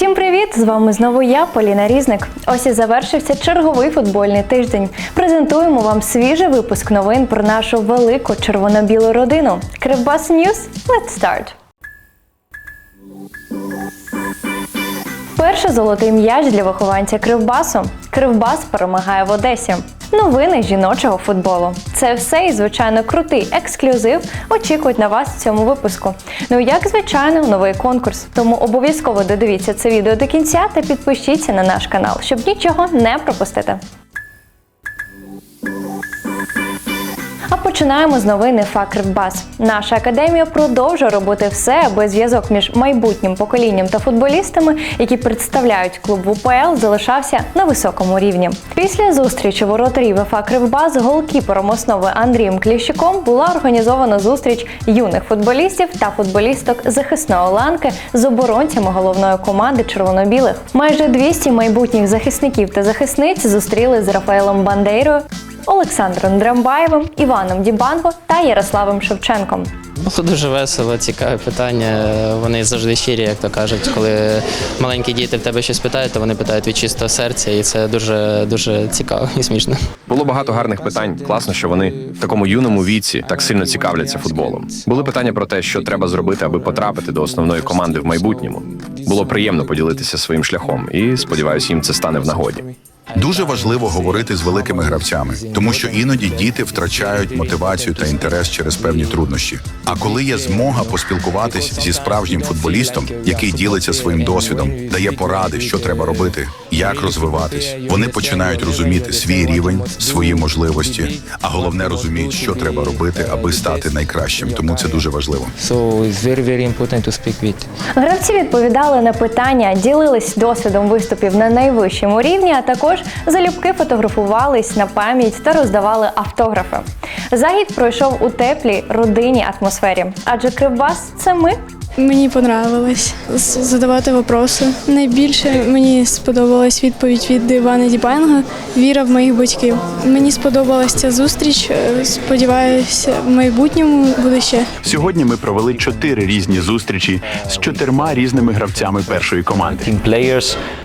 Всім привіт! З вами знову я, Поліна Різник. Ось і завершився черговий футбольний тиждень. Презентуємо вам свіжий випуск новин про нашу велику червоно-білу родину. Кривбас Ньюс. Let's start! Перший золотий м'яч для вихованця Кривбасу. Кривбас перемагає в Одесі. Новини жіночого футболу. Це все і звичайно крутий ексклюзив очікують на вас в цьому випуску. Ну як звичайно, новий конкурс. Тому обов'язково додивіться це відео до кінця та підпишіться на наш канал, щоб нічого не пропустити. Починаємо з новини ФА Кривбас. Наша академія продовжує робити все, аби зв'язок між майбутнім поколінням та футболістами, які представляють клуб в УПЛ, залишався на високому рівні. Після зустрічі воротарів ФА Кривбас з голкіпером основи Андрієм Кліщуком була організована зустріч юних футболістів та футболісток захисної ланки з оборонцями головної команди червоно-білих. Майже 200 майбутніх захисників та захисниць зустріли з Рафаелом Бандейрою, Олександром Драмбаєвим, Іваном Дібанго та Ярославом Шевченком. Було дуже весело, цікаве питання. Вони завжди щирі, як то кажуть. Коли маленькі діти в тебе щось питають, то вони питають від чистого серця, і це дуже дуже цікаво і смішно. Було багато гарних питань. Класно, що вони в такому юному віці так сильно цікавляться футболом. Були питання про те, що треба зробити, аби потрапити до основної команди в майбутньому. Було приємно поділитися своїм шляхом, і сподіваюся, їм це стане в нагоді. Дуже важливо говорити з великими гравцями, тому що іноді діти втрачають мотивацію та інтерес через певні труднощі. А коли є змога поспілкуватись зі справжнім футболістом, який ділиться своїм досвідом, дає поради, що треба робити, як розвиватись, вони починають розуміти свій рівень, свої можливості, а головне розуміють, що треба робити, аби стати найкращим. Тому це дуже важливо. Гравці відповідали на питання, ділились досвідом виступів на найвищому рівні, а також залюбки фотографувались на пам'ять та роздавали автографи. Захід пройшов у теплій родинній атмосфері, адже Кривбас це ми. Мені понравилось задавати вопроси. Найбільше мені сподобалась відповідь від Івана Дібанга Віра в моїх батьків. Мені сподобалася ця зустріч. Е, Сподіваюся, в майбутньому буде ще. Сьогодні ми провели чотири різні зустрічі з чотирма різними гравцями першої команди.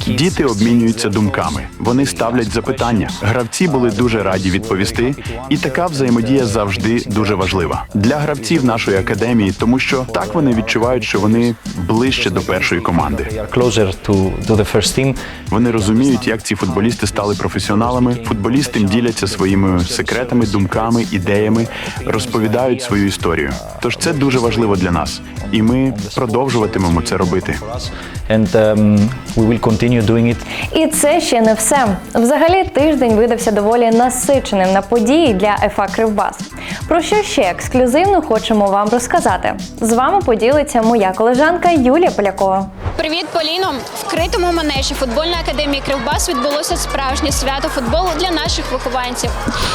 Діти обмінюються думками. Вони ставлять запитання. Гравці були дуже раді відповісти, і така взаємодія завжди дуже важлива для гравців нашої академії, тому що так вони відчувають, що вони ближче до першої команди. They are closer to, to the first team. Вони розуміють, як ці футболісти стали професіоналами. Футболісти діляться своїми секретами, думками, ідеями, розповідають свою історію. Тож це дуже важливо для нас, і ми продовжуватимемо це робити. And um, we will continue doing it. І це ще не все. Взагалі, тиждень видався доволі насиченим на події для ФА Кривбас. Про що ще ексклюзивно хочемо вам розказати. З вами поділиться моя колежанка Юлія Полякова. Привіт, Поліно! В критому манежі футбольної академії Кривбас відбулося справжнє свято футболу для наших вихованців.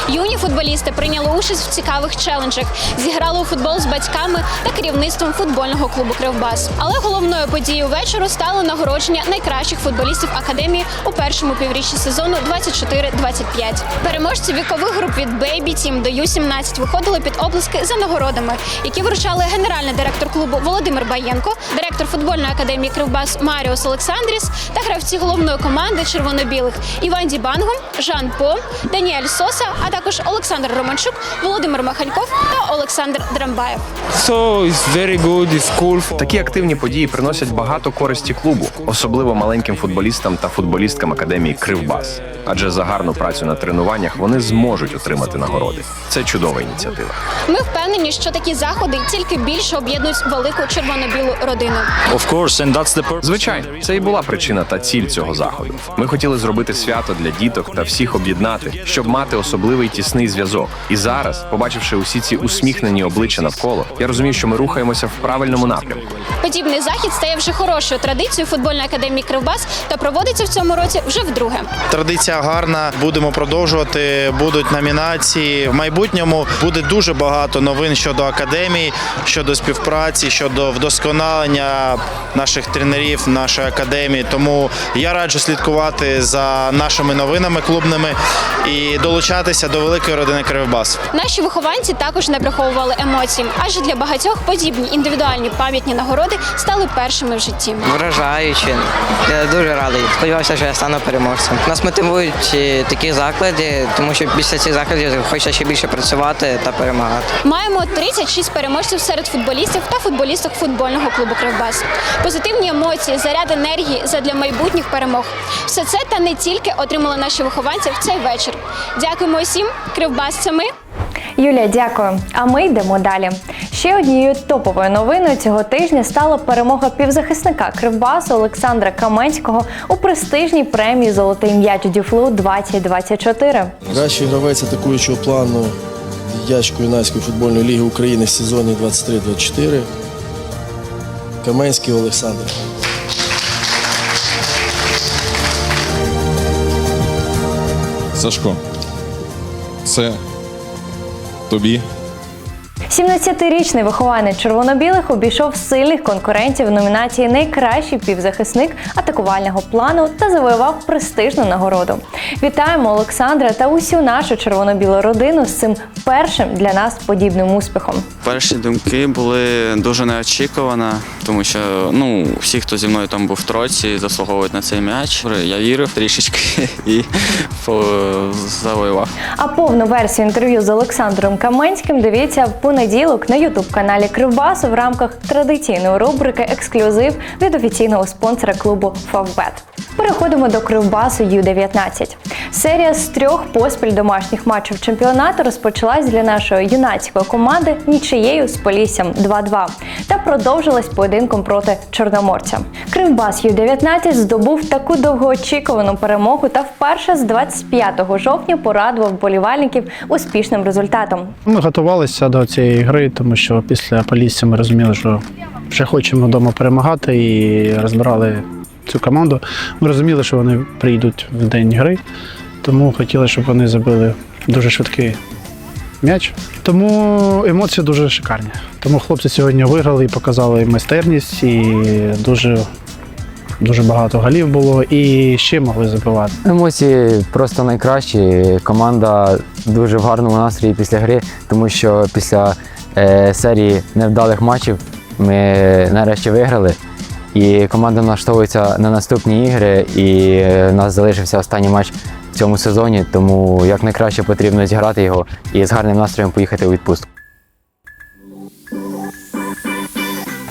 Юні футболісти прийняли участь в цікавих челенджах, зіграли у футбол з батьками та керівництвом футбольного клубу Кривбас. Але головною подією вечору стало нагородження найкращих футболістів академії у першому півріччі сезону 24-25. Переможці вікових груп від Baby Team до U17 виходили під облиски за нагородами, які вручали генеральний директор клубу Володимир Баєнко, директор футбольної академії Кривбас Маріус Олександріс та гравці головної команди червоно-білих Іван Дібангом, Жан По, Даніель Соса, а також Олександр Романчук, Володимир Махальков та Олександр Драмбаєв. So it's very good, it's cool. Такі активні події приносять багато користі клубу, особливо маленьким футболістам та футболісткам академії Кривбас. Адже за гарну працю на тренуваннях вони зможуть отримати нагороди. Це чудова ініціатива. Ми впевнені, що такі заходи тільки більше об'єднують велику червоно-білу родину. Звичайно, це і була причина та ціль цього заходу. Ми хотіли зробити свято для діток та всіх об'єднати, щоб мати особливий тісний зв'язок. І зараз, побачивши усі ці усміхнені обличчя навколо, я розумію, що ми рухаємося в правильному напрямку. Подібний захід стає вже хорошою традицією футбольної академії Кривбас та проводиться в цьому році вже вдруге. Традиція гарна. Будемо продовжувати. Будуть номінації. В майбутньому буде дуже багато новин щодо академії, щодо співпраці, щодо вдосконалення наших тренерів, нашої академії. Тому я раджу слідкувати за нашими новинами клубними і долучатися до великої родини Кривбас. Наші вихованці також не приховували емоцій, адже для багатьох подібні індивідуальні пам'ятні нагороди стали першими в житті. Вражаюче. Я дуже радий. Сподівався, що я стану переможцем. Нас мотивують е, такі заклади, тому що після цих закладів хочеться ще більше працювати та перемагати. Маємо 36 переможців серед футболістів та футболісток футбольного клубу Кривбас. Позитивні емоції, заряд енергії задля майбутніх перемог. Все це та не тільки отримали наші вихованці в цей вечір. Дякуємо усім. Кривбас це ми. Юлія, дякую. А ми йдемо далі. Ще однією топовою новиною цього тижня стала перемога півзахисника Кривбасу Олександра Каменського у престижній премії Золотий м'яч Дюфлу 2024. Кращий гравець атакуючого плану Ячко юнацької футбольної ліги України в сезоні 23-24. Каменський Олександр. Сашко, це тобі 17-річний вихованець червоно-білих обійшов сильних конкурентів в номінації Найкращий півзахисник атакувального плану та завоював престижну нагороду. Вітаємо Олександра та усю нашу червоно-білу родину з цим першим для нас подібним успіхом. Перші думки були дуже неочікувано, тому що ну всі, хто зі мною там був в троці, заслуговують на цей м'яч. Я вірив трішечки і завоював. А повну версію інтерв'ю з Олександром Каменським дивіться в понеділок на ютуб-каналі Кривбасу в рамках традиційної рубрики Ексклюзив від офіційного спонсора клубу Фавбет. Переходимо до Кривбасу Ю-19. Серія з трьох поспіль домашніх матчів чемпіонату розпочалась для нашої юнацької команди нічиєю з Поліссям 2-2 та продовжилась поєдинком проти Чорноморця. Кривбас Ю-19 здобув таку довгоочікувану перемогу та вперше з 25 жовтня порадував болівальників успішним результатом. Ми готувалися до цієї гри, тому що після Полісся ми розуміли, що вже хочемо вдома перемагати і розбирали цю команду. Ми розуміли, що вони прийдуть в день гри, тому хотіли, щоб вони забили дуже швидкий м'яч. Тому емоції дуже шикарні. Тому хлопці сьогодні виграли і показали майстерність, і дуже, дуже багато голів було, і ще могли забивати. Емоції просто найкращі. Команда дуже в гарному настрої після гри, тому що після е, серії невдалих матчів ми нарешті виграли. І команда налаштовується на наступні ігри, і е, у нас залишився останній матч в цьому сезоні, тому як найкраще потрібно зіграти його і з гарним настроєм поїхати у відпустку.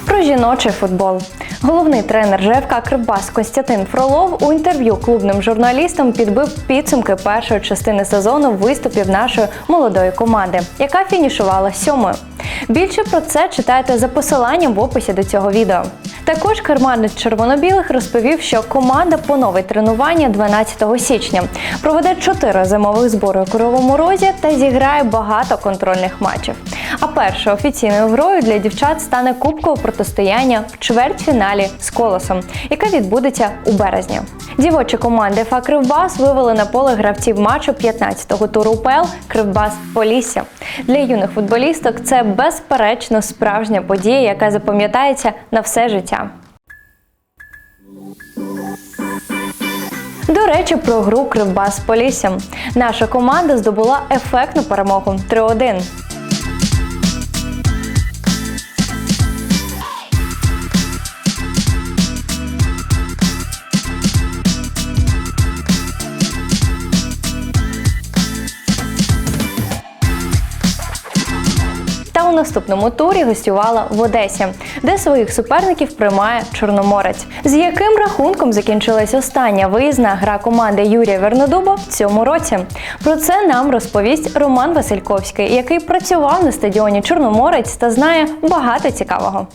Про жіночий футбол. Головний тренер ЖФК Кривбас Костянтин Фролов у інтерв'ю клубним журналістам підбив підсумки першої частини сезону виступів нашої молодої команди, яка фінішувала сьомою. Більше про це читайте за посиланням в описі до цього відео. Також керманець червоно-білих розповів, що команда поновить тренування 12 січня, проведе чотири зимових збори у Кривому Розі та зіграє багато контрольних матчів. А першою офіційною грою для дівчат стане кубкове протистояння в чвертьфіналі з колосом, яке відбудеться у березні. Дівочі команди ФА Кривбас вивели на поле гравців матчу 15-го туру УПЛ Кривбас Полісся. Для юних футболісток це безперечно справжня подія, яка запам'ятається на все життя. Речі, про гру Кривбас з Поліссям. Наша команда здобула ефектну перемогу 3-1. Наступному турі гостювала в Одесі, де своїх суперників приймає Чорноморець. З яким рахунком закінчилась остання виїзна гра команди Юрія Вернодуба в цьому році? Про це нам розповість Роман Васильковський, який працював на стадіоні Чорноморець та знає багато цікавого.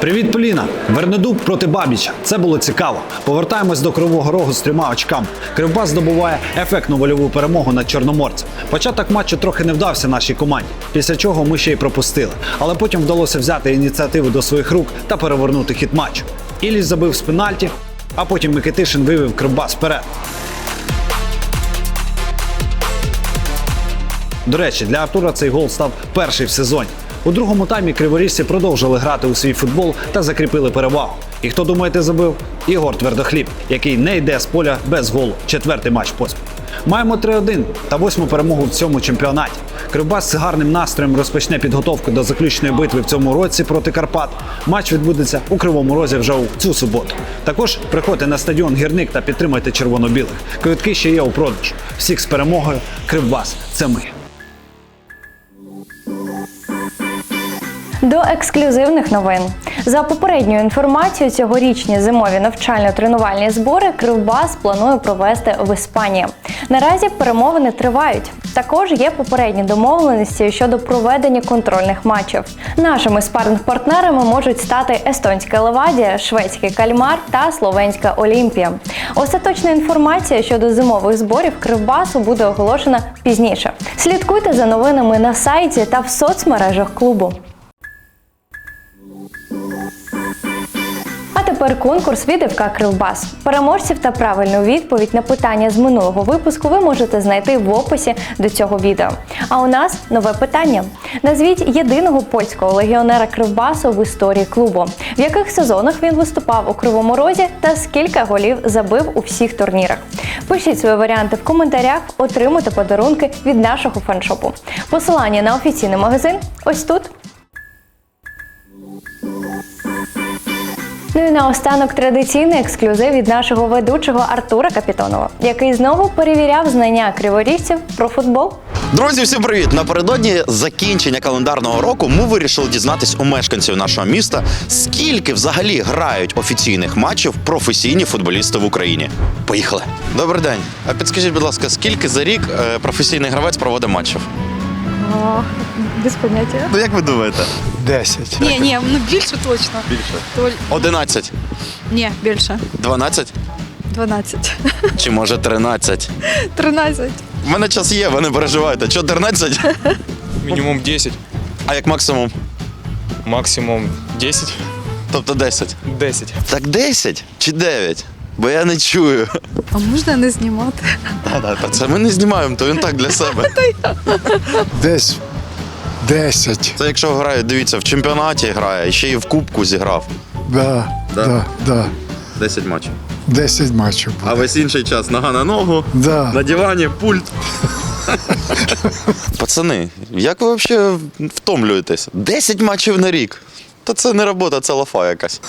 Привіт, Поліна! Вернедуб проти Бабіча. Це було цікаво. Повертаємось до Кривого Рогу з трьома очками. Кривбас здобуває ефектну вольову перемогу над Чорноморцем. Початок матчу трохи не вдався нашій команді, після чого ми ще й пропустили. Але потім вдалося взяти ініціативу до своїх рук та перевернути хід матчу. Іліс забив з пенальті, а потім Микитишин вивів Кривбас вперед. До речі, для Артура цей гол став перший в сезоні. У другому таймі криворіжці продовжили грати у свій футбол та закріпили перевагу. І хто думаєте забив? Ігор Твердохліб, який не йде з поля без голу. Четвертий матч поспіль. Маємо 3-1 та восьму перемогу в цьому чемпіонаті. Кривбас з гарним настроєм розпочне підготовку до заключної битви в цьому році проти Карпат. Матч відбудеться у Кривому Розі вже у цю суботу. Також приходьте на стадіон Гірник та підтримайте червоно-білих. Квитки ще є у продаж. Всіх з перемогою. Кривбас це ми. До ексклюзивних новин за попередньою інформацією, цьогорічні зимові навчально-тренувальні збори Кривбас планує провести в Іспанії. Наразі перемовини тривають. Також є попередні домовленості щодо проведення контрольних матчів. Нашими спарринг-партнерами можуть стати естонська Левадія, шведський кальмар та словенська Олімпія. Остаточна інформація щодо зимових зборів Кривбасу буде оголошена пізніше. Слідкуйте за новинами на сайті та в соцмережах клубу. Тепер конкурс від ФК Кривбас. Переможців та правильну відповідь на питання з минулого випуску ви можете знайти в описі до цього відео. А у нас нове питання: назвіть єдиного польського легіонера Кривбасу в історії клубу. В яких сезонах він виступав у Кривому Розі та скільки голів забив у всіх турнірах? Пишіть свої варіанти в коментарях, отримуйте подарунки від нашого фаншопу. Посилання на офіційний магазин ось тут. Ну і наостанок традиційний ексклюзив від нашого ведучого Артура Капітонова, який знову перевіряв знання криворіжців про футбол. Друзі, всім привіт! Напередодні закінчення календарного року ми вирішили дізнатись у мешканців нашого міста, скільки взагалі грають офіційних матчів професійні футболісти в Україні. Поїхали! Добрий день. А підскажіть, будь ласка, скільки за рік е, професійний гравець проводить матчів? Без поняття. Ну як ви думаєте? Десять. Ні, ні, ну більше точно. Більше. Толь... 11, Ні, більше. 12 12. чи може 13? 13. У мене час є, ви не переживайте. 14? Мінімум 10, А як максимум? максимум 10. Тобто 10. 10. Так 10 чи 9? Бо я не чую. А можна не знімати? Та-да, це ми не знімаємо, то він так для себе. Десь 10. Це якщо грає, дивіться, в чемпіонаті грає, і ще й в кубку зіграв. Да, Да? да, да. 10 матчів. 10 матчів. А весь інший час нога на ногу, Да. на дивані, пульт. Пацани, як ви взагалі втомлюєтесь? 10 матчів на рік. Та це не робота, це лафа якась.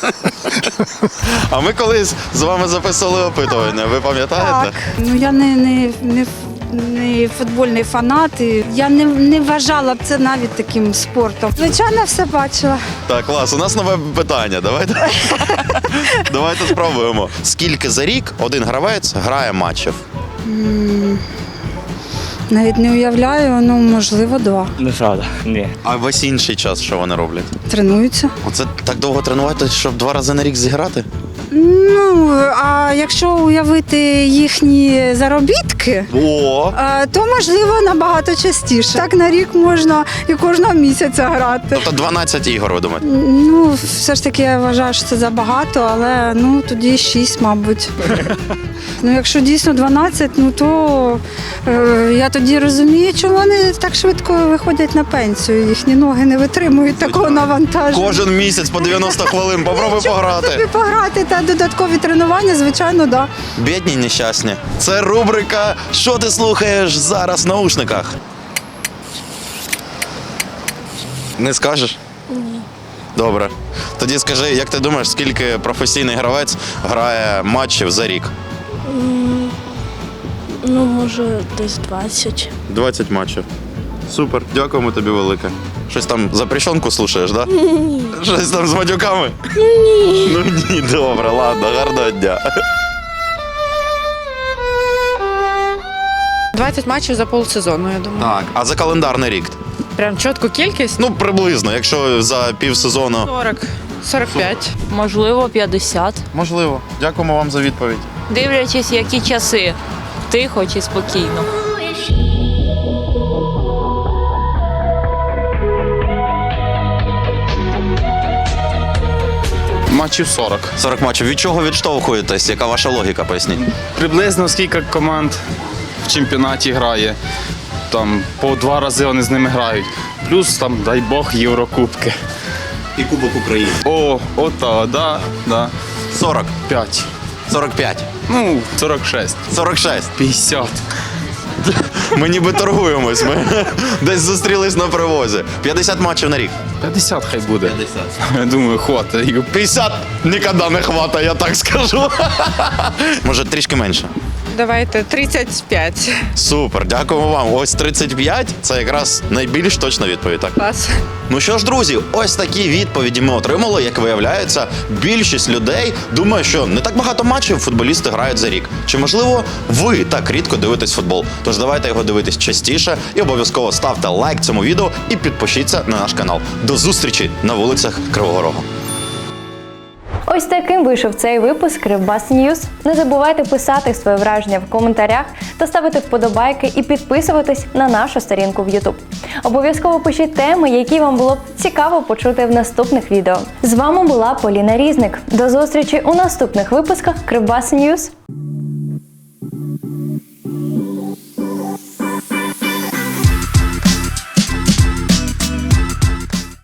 А ми колись з вами записували опитування, ви пам'ятаєте? Так. Ну я не, не, не, не футбольний фанат. І я не, не вважала б це навіть таким спортом. Звичайно, все бачила. Так, клас, у нас нове питання. Давайте. Давайте спробуємо. Скільки за рік один гравець грає матчів? М, Навіть не уявляю, ну можливо, два. Неправда. Ні. А весь інший час, що вони роблять? Тренуються. Оце так довго тренувати, щоб два рази на рік зіграти? Ну а якщо уявити їхні заробітки, О! е, то можливо набагато частіше. Так на рік можна і кожного місяця грати. Тобто 12 ігор, ви думаєте? Ну, все ж таки я вважаю, що це забагато, але ну тоді 6, мабуть. Ну, якщо дійсно 12, ну то е, я тоді розумію, чому вони так швидко виходять на пенсію. Їхні ноги не витримують такого навантаження. Кожен місяць по 90 хвилин. Попробуй Тобі пограти. пограти та додаткові тренування, звичайно, да. Бідні нещасні. Це рубрика Що ти слухаєш зараз в наушниках? Не скажеш? Ні. Добре. Тоді скажи, як ти думаєш, скільки професійний гравець грає матчів за рік? Ну, може, десь 20. 20 матчів. Супер, дякуємо тобі велике. Щось там запрещенку слушаєш, да? Ні. Щось там з матюками? Ні. Ну ні, добре, ладно, гарного дня. 20 матчів за полсезону, я думаю. Так, а за календарний рік? Прям чітку кількість? Ну, приблизно, якщо за півсезону. 40. 45. Можливо, 50. Можливо. Дякуємо вам за відповідь. Дивлячись, які часи. Тихо чи спокійно. Матчів 40. 40 матчів. Від чого відштовхуєтесь? Яка ваша логіка, поясніть? Приблизно скільки команд в чемпіонаті грає. там по два рази вони з ними грають. Плюс там, дай Бог, Єврокубки. І Кубок України. О, ото, да, да. 40. 5. 45. Ну, 46. 46. 50. Ми ніби торгуємось. Ми десь зустрілись на привозі. 50 матчів на рік. 50 хай буде. 50. Я думаю, хватить. 50 ніколи не хватає, я так скажу. Може, трішки менше. Давайте 35. Супер, дякуємо вам. Ось 35 це якраз найбільш точна відповідь. Так Клас. ну що ж, друзі, ось такі відповіді ми отримали. Як виявляється, більшість людей думає, що не так багато матчів футболісти грають за рік. Чи можливо ви так рідко дивитесь футбол? Тож давайте його дивитись частіше і обов'язково ставте лайк цьому відео і підпишіться на наш канал. До зустрічі на вулицях Кривого Рогу. Ось таким вийшов цей випуск Кривбас Ньюз. Не забувайте писати своє враження в коментарях та ставити вподобайки і підписуватись на нашу сторінку в YouTube. Обов'язково пишіть теми, які вам було б цікаво почути в наступних відео. З вами була Поліна Різник. До зустрічі у наступних випусках Кривбас Ньюз.